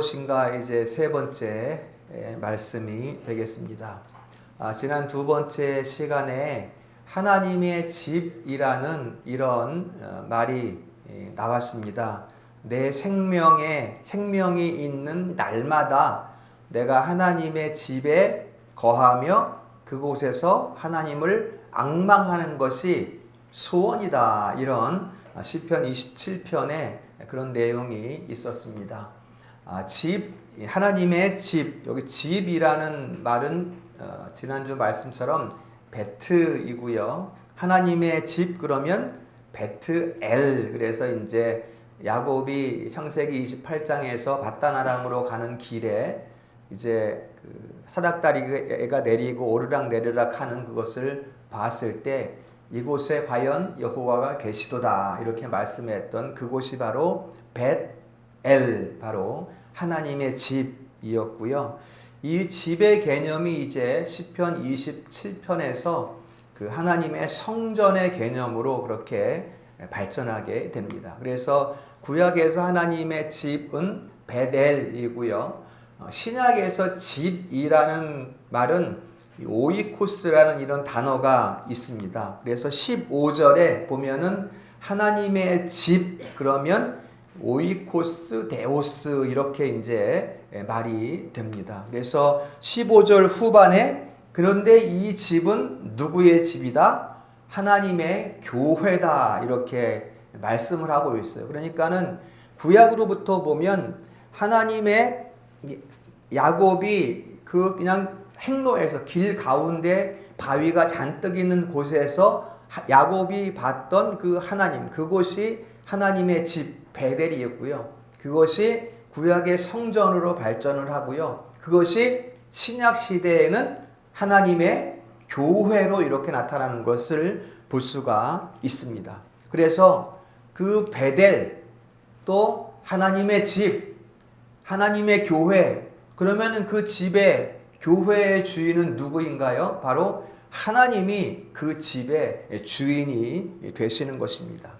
무엇인가 이제 세 번째 에, 말씀이 되겠습니다. 아, 지난 두 번째 시간에 하나님의 집이라는 이런 어, 말이 에, 나왔습니다. 내 생명에 생명이 있는 날마다 내가 하나님의 집에 거하며 그곳에서 하나님을 악망하는 것이 소원이다. 이런 시편 27편에 그런 내용이 있었습니다. 아, 집 하나님의 집. 여기 집이라는 말은 어, 지난주 말씀처럼 베트이고요. 하나님의 집 그러면 베트엘. 그래서 이제 야곱이 창세기 28장에서 바다나랑으로 가는 길에 이제 그 사닥다리가 내리고 오르락 내리락 하는 그것을 봤을 때 이곳에 과연 여호와가 계시도다. 이렇게 말씀했던 그곳이 바로 벳엘. 바로 하나님의 집이었고요. 이 집의 개념이 이제 시편 27편에서 그 하나님의 성전의 개념으로 그렇게 발전하게 됩니다. 그래서 구약에서 하나님의 집은 베델이고요. 어, 신약에서 집이라는 말은 오이코스라는 이런 단어가 있습니다. 그래서 15절에 보면은 하나님의 집 그러면 오이코스 데오스 이렇게 이제 말이 됩니다. 그래서 15절 후반에 그런데 이 집은 누구의 집이다? 하나님의 교회다. 이렇게 말씀을 하고 있어요. 그러니까는 구약으로부터 보면 하나님의 야곱이 그 그냥 행로에서 길 가운데 바위가 잔뜩 있는 곳에서 야곱이 봤던 그 하나님 그곳이 하나님의 집 베델이었고요. 그것이 구약의 성전으로 발전을 하고요. 그것이 신약 시대에는 하나님의 교회로 이렇게 나타나는 것을 볼 수가 있습니다. 그래서 그 베델 또 하나님의 집, 하나님의 교회 그러면 그 집에 교회의 주인은 누구인가요? 바로 하나님이 그 집의 주인이 되시는 것입니다.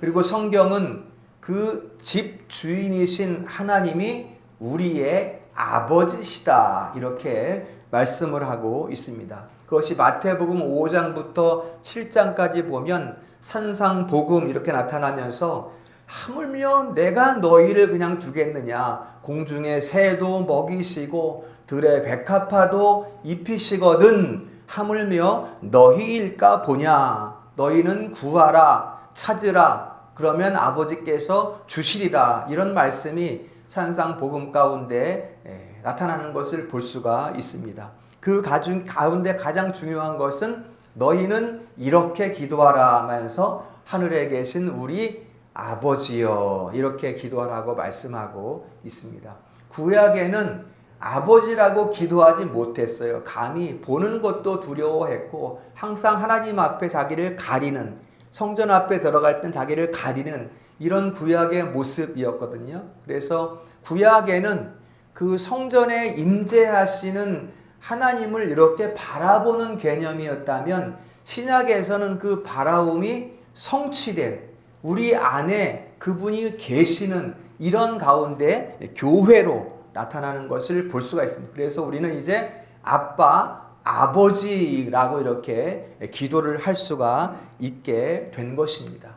그리고 성경은 그 집 주인이신 하나님이 우리의 아버지시다. 이렇게 말씀을 하고 있습니다. 그것이 마태복음 5장부터 7장까지 보면 산상복음 이렇게 나타나면서 하물며 내가 너희를 그냥 두겠느냐 공중의 새도 먹이시고 들의 백합화도 입히시거든 하물며 너희일까 보냐 너희는 구하라 찾으라 그러면 아버지께서 주시리라 이런 말씀이 산상 복음 가운데 예, 나타나는 것을 볼 수가 있습니다. 그 가운데 가장 중요한 것은 너희는 이렇게 기도하라 하면서 하늘에 계신 우리 아버지여 이렇게 기도하라고 말씀하고 있습니다. 구약에는 아버지라고 기도하지 못했어요. 감히 보는 것도 두려워했고 항상 하나님 앞에 자기를 가리는 성전 앞에 들어갈 땐 자기를 가리는 이런 구약의 모습이었거든요. 그래서 구약에는 그 성전에 임재하시는 하나님을 이렇게 바라보는 개념이었다면 신약에서는 그 바라움이 성취된 우리 안에 그분이 계시는 이런 가운데 교회로 나타나는 것을 볼 수가 있습니다. 그래서 우리는 이제 아빠, 아버지라고 이렇게 기도를 할 수가 있게 된 것입니다.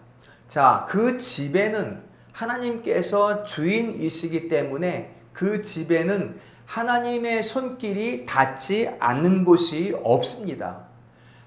자, 그 집에는 하나님께서 주인이시기 때문에 그 집에는 하나님의 손길이 닿지 않는 곳이 없습니다.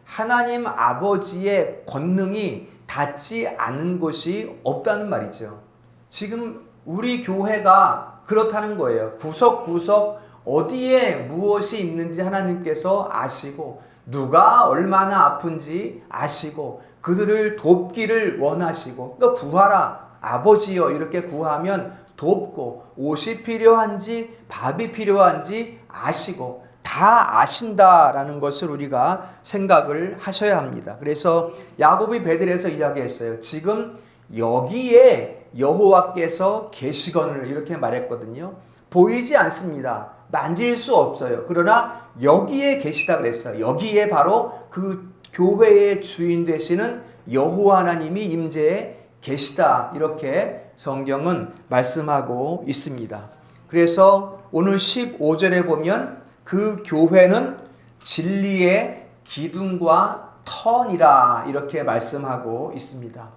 하나님 아버지의 권능이 닿지 않는 곳이 없다는 말이죠. 지금 우리 교회가 그렇다는 거예요. 구석구석 어디에 무엇이 있는지 하나님께서 아시고 누가 얼마나 아픈지 아시고 그들을 돕기를 원하시고 그러니까 구하라 아버지여 이렇게 구하면 돕고 옷이 필요한지 밥이 필요한지 아시고 다 아신다라는 것을 우리가 생각을 하셔야 합니다. 그래서 야곱이 베들에서 이야기했어요. 지금 여기에 여호와께서 계시거늘 이렇게 말했거든요. 보이지 않습니다. 만질 수 없어요. 그러나 여기에 계시다 그랬어요. 여기에 바로 그 교회의 주인 되시는 여호와 하나님이 임재에 계시다 이렇게 성경은 말씀하고 있습니다. 그래서 오늘 15절에 보면 그 교회는 진리의 기둥과 턴이라 이렇게 말씀하고 있습니다.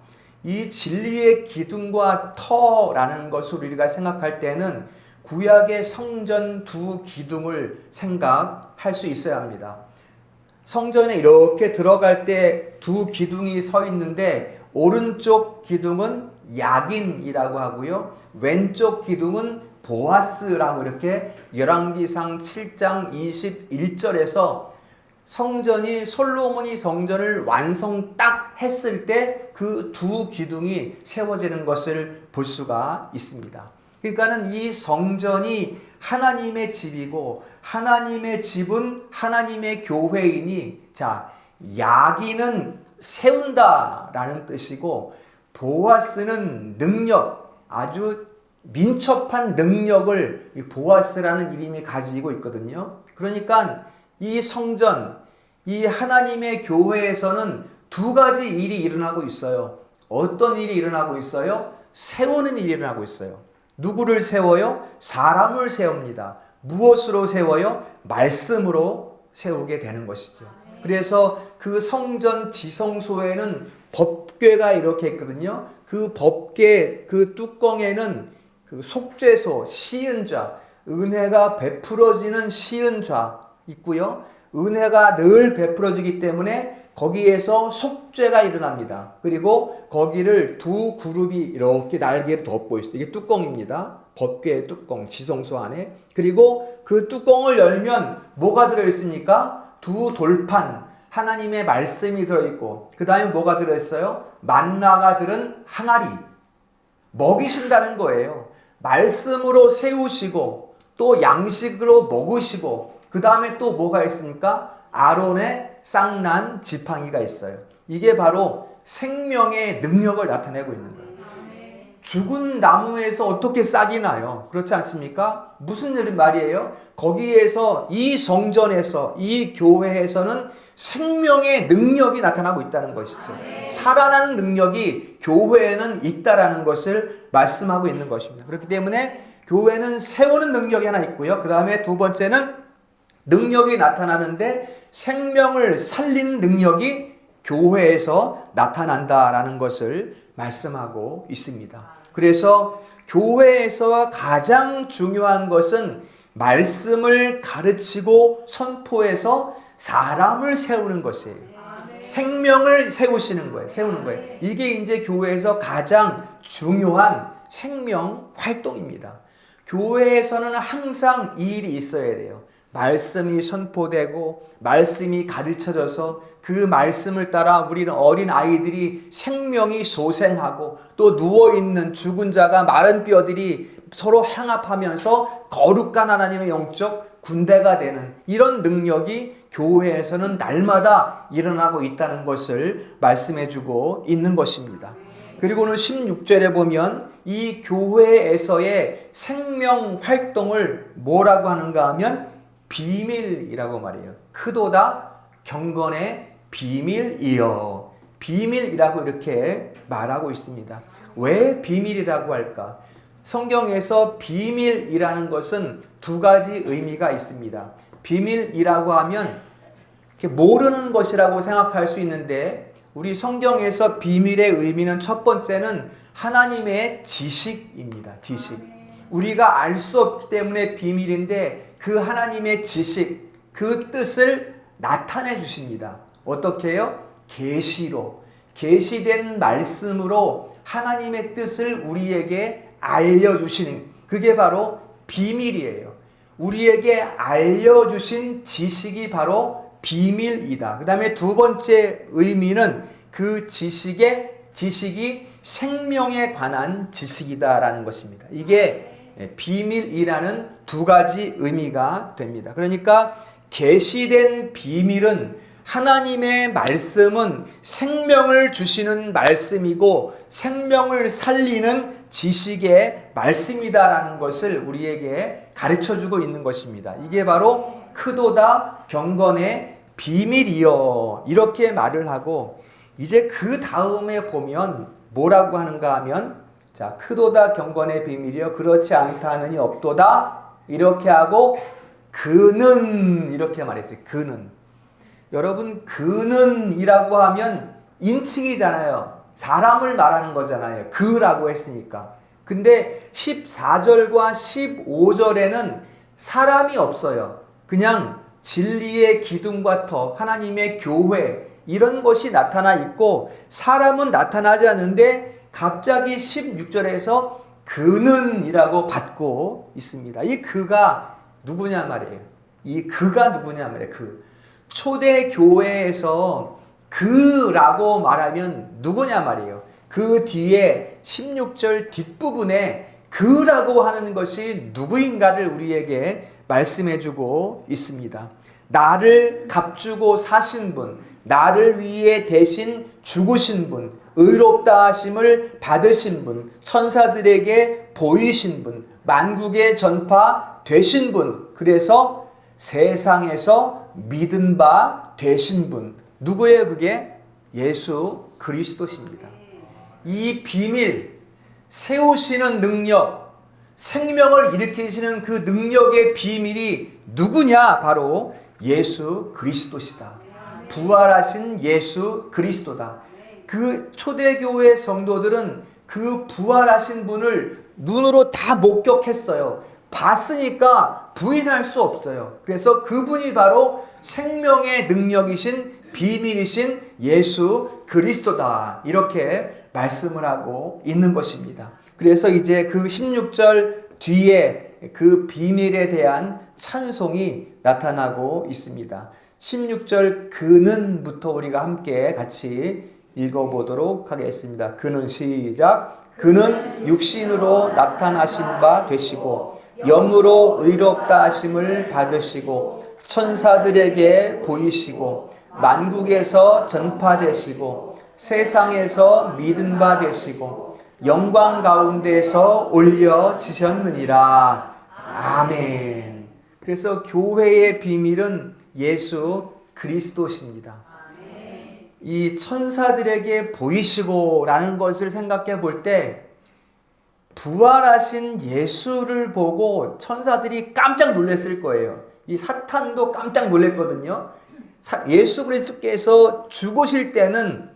이 진리의 기둥과 터라는 것을 우리가 생각할 때는 구약의 성전 두 기둥을 생각할 수 있어야 합니다. 성전에 이렇게 들어갈 때 두 기둥이 서 있는데 오른쪽 기둥은 야긴이라고 하고요. 왼쪽 기둥은 보아스라고 이렇게 열왕기상 7장 21절에서 성전이 솔로몬이 성전을 완성 딱 했을 때 그 두 기둥이 세워지는 것을 볼 수가 있습니다. 그러니까는 이 성전이 하나님의 집이고 하나님의 집은 하나님의 교회이니 자 야기는 세운다라는 뜻이고 보아스는 능력 아주 민첩한 능력을 보아스라는 이름이 가지고 있거든요. 그러니까 이 성전 이 하나님의 교회에서는 두 가지 일이 일어나고 있어요. 어떤 일이 일어나고 있어요? 세우는 일이 일어나고 있어요. 누구를 세워요? 사람을 세웁니다. 무엇으로 세워요? 말씀으로 세우게 되는 것이죠. 그래서 그 성전 지성소에는 법궤가 이렇게 있거든요. 그 법궤 그 뚜껑에는 그 속죄소, 시은좌, 은혜가 베풀어지는 시은좌 있고요. 은혜가 늘 베풀어지기 때문에 거기에서 속죄가 일어납니다. 그리고 거기를 두 그룹이 이렇게 날개 덮고 있어요. 이게 뚜껑입니다. 법궤의 뚜껑, 지성소 안에. 그리고 그 뚜껑을 열면 뭐가 들어있습니까? 두 돌판, 하나님의 말씀이 들어있고, 그 다음에 뭐가 들어있어요? 만나가 들은 항아리. 먹이신다는 거예요. 말씀으로 세우시고, 또 양식으로 먹으시고, 그 다음에 또 뭐가 있습니까? 아론의 쌍난 지팡이가 있어요. 이게 바로 생명의 능력을 나타내고 있는 거예요. 죽은 나무에서 어떻게 싹이 나요? 그렇지 않습니까? 무슨 말이에요? 거기에서 이 성전에서 이 교회에서는 생명의 능력이 나타나고 있다는 것이죠. 살아나는 능력이 교회에는 있다라는 것을 말씀하고 있는 것입니다. 그렇기 때문에 교회는 세우는 능력이 하나 있고요. 그 다음에 두 번째는 능력이 나타나는데 생명을 살리는 능력이 교회에서 나타난다라는 것을 말씀하고 있습니다. 그래서 교회에서 가장 중요한 것은 말씀을 가르치고 선포해서 사람을 세우는 것이에요. 생명을 세우시는 거예요. 세우는 거예요. 이게 이제 교회에서 가장 중요한 생명 활동입니다. 교회에서는 항상 이 일이 있어야 돼요. 말씀이 선포되고 말씀이 가르쳐져서 그 말씀을 따라 우리는 어린 아이들이 생명이 소생하고 또 누워 있는 죽은 자가 마른 뼈들이 서로 향합하면서 거룩한 하나님의 영적 군대가 되는 이런 능력이 교회에서는 날마다 일어나고 있다는 것을 말씀해 주고 있는 것입니다. 그리고는 16절에 보면 이 교회에서의 생명 활동을 뭐라고 하는가 하면 비밀이라고 말해요. 크도다 경건의 비밀이여. 비밀이라고 이렇게 말하고 있습니다. 왜 비밀이라고 할까? 성경에서 비밀이라는 것은 두 가지 의미가 있습니다. 비밀이라고 하면 모르는 것이라고 생각할 수 있는데 우리 성경에서 비밀의 의미는 첫 번째는 하나님의 지식입니다. 지식. 우리가 알 수 없기 때문에 비밀인데 그 하나님의 지식, 그 뜻을 나타내 주십니다. 어떻게 해요? 계시로 계시된 말씀으로 하나님의 뜻을 우리에게 알려 주시는 그게 바로 비밀이에요. 우리에게 알려 주신 지식이 바로 비밀이다. 그다음에 두 번째 의미는 그 지식의 지식이 생명에 관한 지식이다라는 것입니다. 이게 비밀이라는 두 가지 의미가 됩니다. 그러니까 계시된 비밀은 하나님의 말씀은 생명을 주시는 말씀이고 생명을 살리는 지식의 말씀이다라는 것을 우리에게 가르쳐 주고 있는 것입니다. 이게 바로 크도다 경건의 비밀이여 이렇게 말을 하고 이제 그 다음에 보면 뭐라고 하는가 하면 자, 크도다 경건의 비밀이요. 그렇지 않다 하느니 없도다. 이렇게 하고 그는 이렇게 말했어요. 그는. 여러분 그는이라고 하면 인칭이잖아요. 사람을 말하는 거잖아요. 그라고 했으니까. 근데 14절과 15절에는 사람이 없어요. 그냥 진리의 기둥과 터, 하나님의 교회, 이런 것이 나타나 있고, 사람은 나타나지 않는데, 갑자기 16절에서 그는이라고 받고 있습니다. 이 그가 누구냐 말이에요. 이 그가 누구냐 말이에요. 그. 초대 교회에서 그라고 말하면 누구냐 말이에요. 그 뒤에 16절 뒷부분에 그라고 하는 것이 누구인가를 우리에게 말씀해 주고 있습니다. 나를 값주고 사신 분, 나를 위해 대신 죽으신 분, 의롭다 하심을 받으신 분, 천사들에게 보이신 분, 만국의 전파 되신 분, 그래서 세상에서 믿은 바 되신 분, 누구예요 그게? 예수 그리스도십니다. 이 비밀, 세우시는 능력, 생명을 일으키시는 그 능력의 비밀이 누구냐? 바로 예수 그리스도시다. 부활하신 예수 그리스도다. 그 초대교회 성도들은 그 부활하신 분을 눈으로 다 목격했어요. 봤으니까 부인할 수 없어요. 그래서 그분이 바로 생명의 능력이신 비밀이신 예수 그리스도다. 이렇게 말씀을 하고 있는 것입니다. 그래서 이제 그 16절 뒤에 그 비밀에 대한 찬송이 나타나고 있습니다. 16절 그는부터 우리가 함께 같이 읽어보도록 하겠습니다. 그는 시작. 그는 육신으로 나타나신 바 되시고 영으로 의롭다 하심을 받으시고 천사들에게 보이시고 만국에서 전파되시고 세상에서 믿은 바 되시고 영광 가운데서 올려지셨느니라. 아멘. 그래서 교회의 비밀은 예수 그리스도십니다. 이 천사들에게 보이시고라는 것을 생각해 볼 때 부활하신 예수를 보고 천사들이 깜짝 놀랐을 거예요. 이 사탄도 깜짝 놀랐거든요. 예수 그리스도께서 죽으실 때는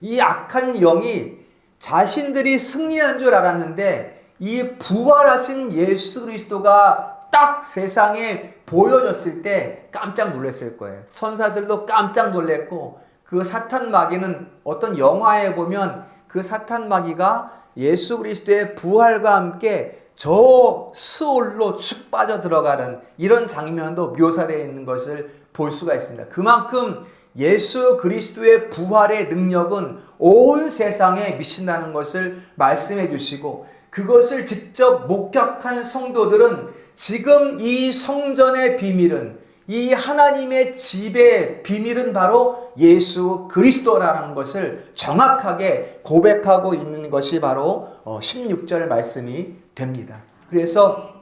이 악한 영이 자신들이 승리한 줄 알았는데 이 부활하신 예수 그리스도가 딱 세상에 보여졌을 때 깜짝 놀랐을 거예요. 천사들도 깜짝 놀랐고 그 사탄 마귀는 어떤 영화에 보면 그 사탄 마귀가 예수 그리스도의 부활과 함께 저 스올로 축 빠져 들어가는 이런 장면도 묘사되어 있는 것을 볼 수가 있습니다. 그만큼 예수 그리스도의 부활의 능력은 온 세상에 미친다는 것을 말씀해 주시고 그것을 직접 목격한 성도들은 지금 이 성전의 비밀은 이 하나님의 집의 비밀은 바로 예수 그리스도라는 것을 정확하게 고백하고 있는 것이 바로 16절 말씀이 됩니다. 그래서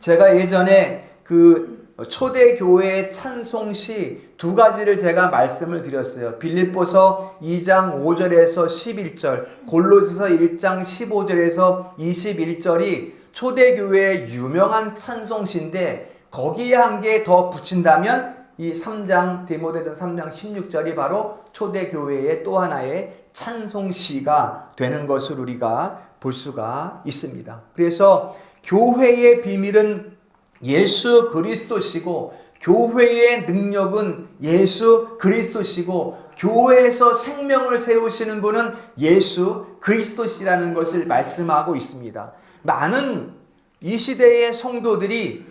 제가 예전에 그 초대교회의 찬송시 두 가지를 제가 말씀을 드렸어요. 빌립보서 2장 5절에서 11절, 골로새서 1장 15절에서 21절이 초대교회의 유명한 찬송시인데 거기에 한 개 더 붙인다면 이 3장 데모데전 3장 16절이 바로 초대 교회의 또 하나의 찬송시가 되는 것을 우리가 볼 수가 있습니다. 그래서 교회의 비밀은 예수 그리스도시고 교회의 능력은 예수 그리스도시고 교회에서 생명을 세우시는 분은 예수 그리스도시라는 것을 말씀하고 있습니다. 많은 이 시대의 성도들이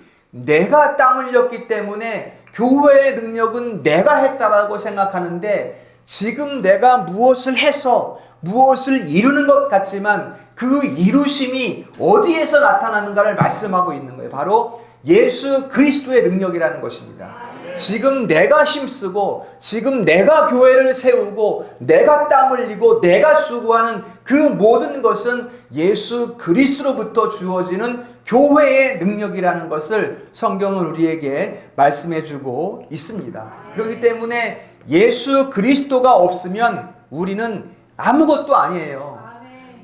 내가 땀 흘렸기 때문에 교회의 능력은 내가 했다라고 생각하는데 지금 내가 무엇을 해서 무엇을 이루는 것 같지만 그 이루심이 어디에서 나타나는가를 말씀하고 있는 거예요. 바로 예수 그리스도의 능력이라는 것입니다. 지금 내가 힘쓰고 지금 내가 교회를 세우고 내가 땀 흘리고 내가 수고하는 그 모든 것은 예수 그리스도로부터 주어지는 교회의 능력이라는 것을 성경은 우리에게 말씀해 주고 있습니다. 그렇기 때문에 예수 그리스도가 없으면 우리는 아무것도 아니에요.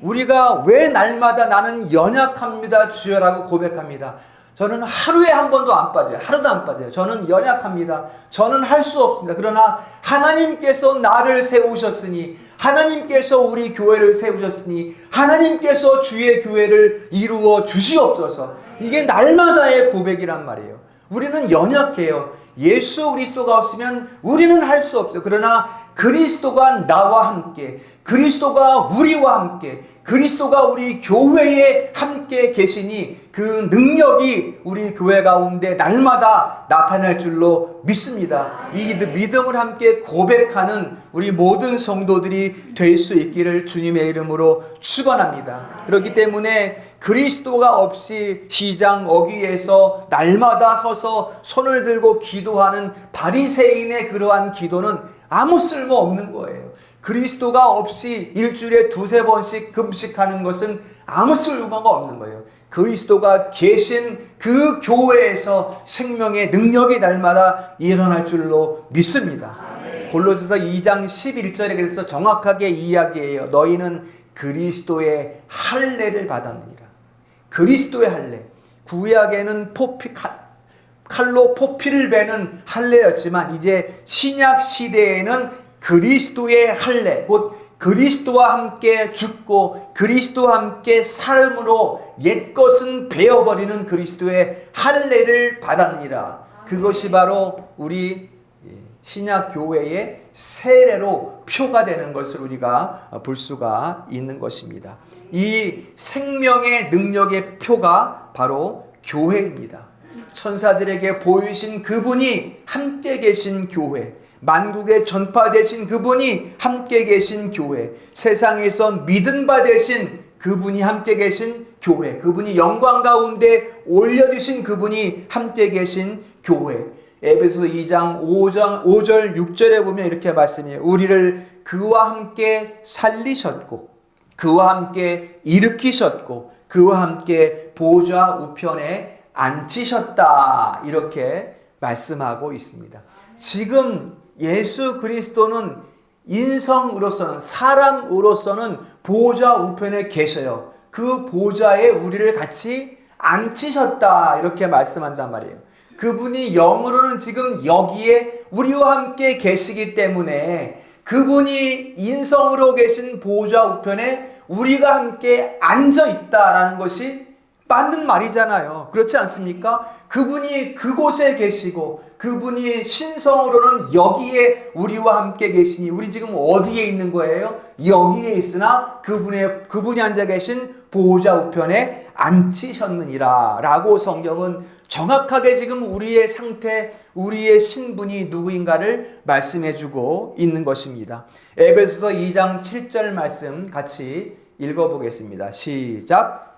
우리가 왜 날마다 나는 연약합니다 주여라고 고백합니다. 저는 하루에 한 번도 안 빠져요. 하루도 안 빠져요. 저는 연약합니다. 저는 할 수 없습니다. 그러나 하나님께서 나를 세우셨으니 하나님께서 우리 교회를 세우셨으니 하나님께서 주의 교회를 이루어 주시옵소서. 이게 날마다의 고백이란 말이에요. 우리는 연약해요. 예수 그리스도가 없으면 우리는 할 수 없어요. 그러나 그리스도가 나와 함께, 그리스도가 우리와 함께, 그리스도가 우리 교회에 함께 계시니 그 능력이 우리 교회 가운데 날마다 나타날 줄로 믿습니다. 이 믿음을 함께 고백하는 우리 모든 성도들이 될 수 있기를 주님의 이름으로 축원합니다. 그렇기 때문에 그리스도가 없이 시장 어귀에서 날마다 서서 손을 들고 기도하는 바리새인의 그러한 기도는 아무 쓸모 없는 거예요. 그리스도가 없이 일주일에 두세 번씩 금식하는 것은 아무 쓸모가 없는 거예요. 그리스도가 계신 그 교회에서 생명의 능력이 날마다 일어날 줄로 믿습니다. 골로새서 2장 11절에 그래서 정확하게 이야기해요. 너희는 그리스도의 할례를 받았느니라. 그리스도의 할례. 구약에는 포피 칼로 포피를 베는 할례였지만 이제 신약 시대에는 그리스도의 할례, 곧 그리스도와 함께 죽고 그리스도와 함께 삶으로 옛것은 베어버리는 그리스도의 할례를 받았느니라. 그것이 바로 우리 신약 교회의 세례로 표가 되는 것을 우리가 볼 수가 있는 것입니다. 이 생명의 능력의 표가 바로 교회입니다. 천사들에게 보이신 그분이 함께 계신 교회. 만국에 전파되신 그분이 함께 계신 교회, 세상에서 믿음 받으신 그분이 함께 계신 교회, 그분이 영광 가운데 올려주신 그분이 함께 계신 교회. 에베소 2장 5장 5절 6절에 보면 이렇게 말씀해요. 우리를 그와 함께 살리셨고 그와 함께 일으키셨고 그와 함께 보좌 우편에 앉히셨다. 이렇게 말씀하고 있습니다. 지금 예수 그리스도는 인성으로서는 사람으로서는 보좌 우편에 계셔요. 그 보좌에 우리를 같이 앉히셨다 이렇게 말씀한단 말이에요. 그분이 영으로는 지금 여기에 우리와 함께 계시기 때문에 그분이 인성으로 계신 보좌 우편에 우리가 함께 앉아 있다라는 것이 맞는 말이잖아요. 그렇지 않습니까? 그분이 그곳에 계시고 그분이 신성으로는 여기에 우리와 함께 계시니 우리 지금 어디에 있는 거예요? 여기에 있으나 그분의 그분이 앉아 계신 보호자 우편에 앉히셨느니라 라고 성경은 정확하게 지금 우리의 상태, 우리의 신분이 누구인가를 말씀해 주고 있는 것입니다. 에베소서 2장 7절 말씀 같이 읽어 보겠습니다. 시작.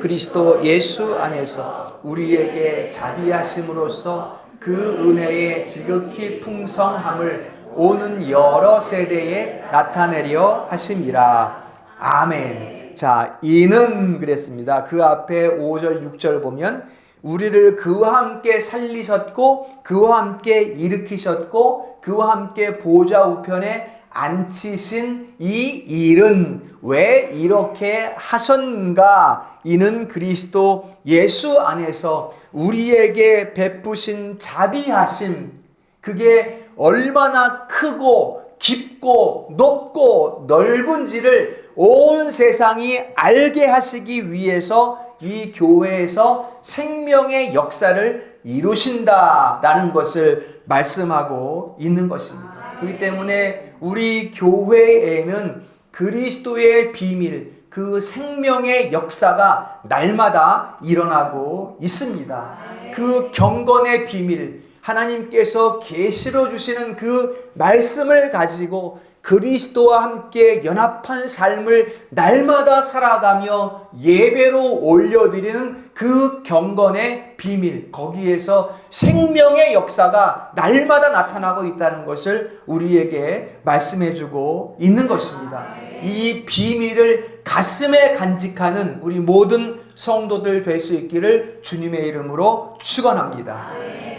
그리스도 예수 안에서 우리에게 자비하심으로써 그 은혜의 지극히 풍성함을 오는 여러 세대에 나타내려 하심이라. 아멘. 자, 이는 그랬습니다. 그 앞에 5절, 6절 보면 우리를 그와 함께 살리셨고 그와 함께 일으키셨고 그와 함께 보좌 우편에 앉히신 이 일은 왜 이렇게 하셨는가? 이는 그리스도 예수 안에서 우리에게 베푸신 자비하심, 그게 얼마나 크고 깊고 높고 넓은지를 온 세상이 알게 하시기 위해서 이 교회에서 생명의 역사를 이루신다라는 것을 말씀하고 있는 것입니다. 그렇기 때문에 우리 교회에는 그리스도의 비밀, 그 생명의 역사가 날마다 일어나고 있습니다. 그 경건의 비밀, 하나님께서 계시로 주시는 그 말씀을 가지고 그리스도와 함께 연합한 삶을 날마다 살아가며 예배로 올려드리는 그 경건의 비밀, 거기에서 생명의 역사가 날마다 나타나고 있다는 것을 우리에게 말씀해주고 있는 것입니다. 이 비밀을 가슴에 간직하는 우리 모든 성도들 될 수 있기를 주님의 이름으로 축원합니다.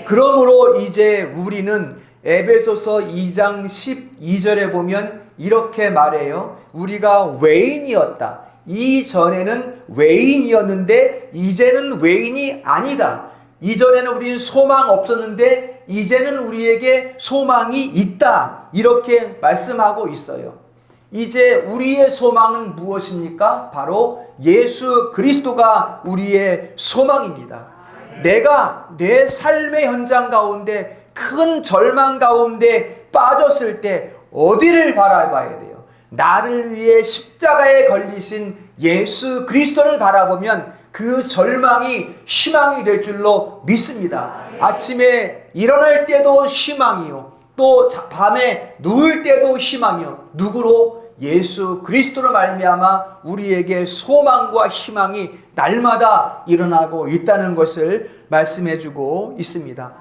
그러므로 이제 우리는 에베소서 2장 12절에 보면 이렇게 말해요. 우리가 외인이었다. 이전에는 외인이었는데 이제는 외인이 아니다. 이전에는 우리는 소망 없었는데 이제는 우리에게 소망이 있다. 이렇게 말씀하고 있어요. 이제 우리의 소망은 무엇입니까? 바로 예수 그리스도가 우리의 소망입니다. 내가 내 삶의 현장 가운데 큰 절망 가운데 빠졌을 때 어디를 바라봐야 돼요? 나를 위해 십자가에 걸리신 예수 그리스도를 바라보면 그 절망이 희망이 될 줄로 믿습니다. 아침에 일어날 때도 희망이요. 또 자- 밤에 누울 때도 희망이요. 누구로? 예수 그리스도로 말미암아 우리에게 소망과 희망이 날마다 일어나고 있다는 것을 말씀해 주고 있습니다.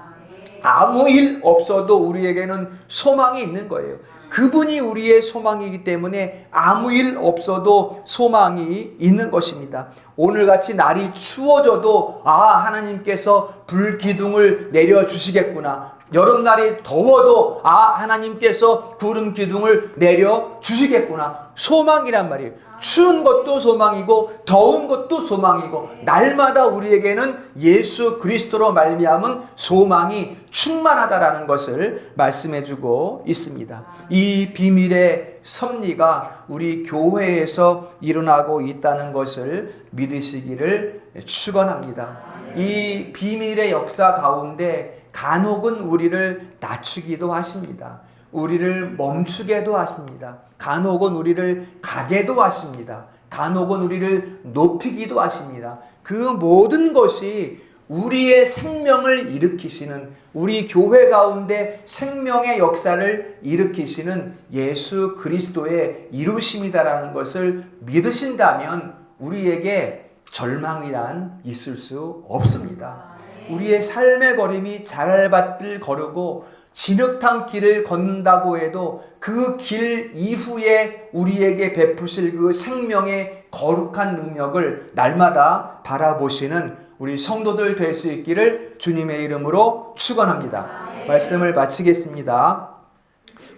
아무 일 없어도 우리에게는 소망이 있는 거예요. 그분이 우리의 소망이기 때문에 아무 일 없어도 소망이 있는 것입니다. 오늘 같이 날이 추워져도 아, 하나님께서 불기둥을 내려 주시겠구나. 여름날이 더워도 아, 하나님께서 구름 기둥을 내려 주시겠구나. 소망이란 말이에요. 추운 것도 소망이고 더운 것도 소망이고 날마다 우리에게는 예수 그리스도로 말미암은 소망이 충만하다라는 것을 말씀해 주고 있습니다. 이 비밀의 섭리가 우리 교회에서 일어나고 있다는 것을 믿으시기를 축원합니다. 이 비밀의 역사 가운데 간혹은 우리를 낮추기도 하십니다. 우리를 멈추게도 하십니다. 간혹은 우리를 가게도 하십니다. 간혹은 우리를 높이기도 하십니다. 그 모든 것이 우리의 생명을 일으키시는 우리 교회 가운데 생명의 역사를 일으키시는 예수 그리스도의 이루심이다라는 것을 믿으신다면 우리에게 절망이란 있을 수 없습니다. 우리의 삶의 걸음이 자랄밭을 거르고 진흙탕 길을 걷는다고 해도 그 길 이후에 우리에게 베푸실 그 생명의 거룩한 능력을 날마다 바라보시는 우리 성도들 될 수 있기를 주님의 이름으로 축원합니다. 말씀을 마치겠습니다.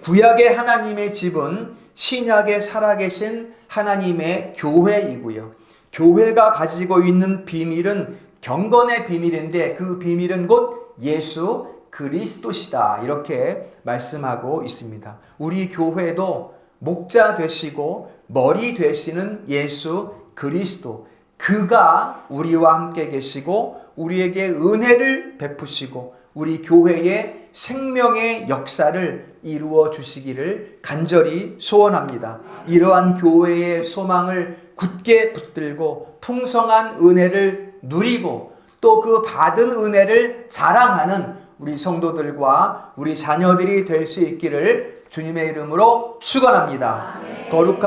구약의 하나님의 집은 신약에 살아계신 하나님의 교회이고요. 교회가 가지고 있는 비밀은 경건의 비밀인데 그 비밀은 곧 예수 그리스도시다. 이렇게 말씀하고 있습니다. 우리 교회도 목자 되시고 머리 되시는 예수 그리스도. 그가 우리와 함께 계시고 우리에게 은혜를 베푸시고 우리 교회의 생명의 역사를 이루어 주시기를 간절히 소원합니다. 이러한 교회의 소망을 굳게 붙들고 풍성한 은혜를 누리고 또 그 받은 은혜를 자랑하는 우리 성도들과 우리 자녀들이 될 수 있기를 주님의 이름으로 축원합니다. 거룩한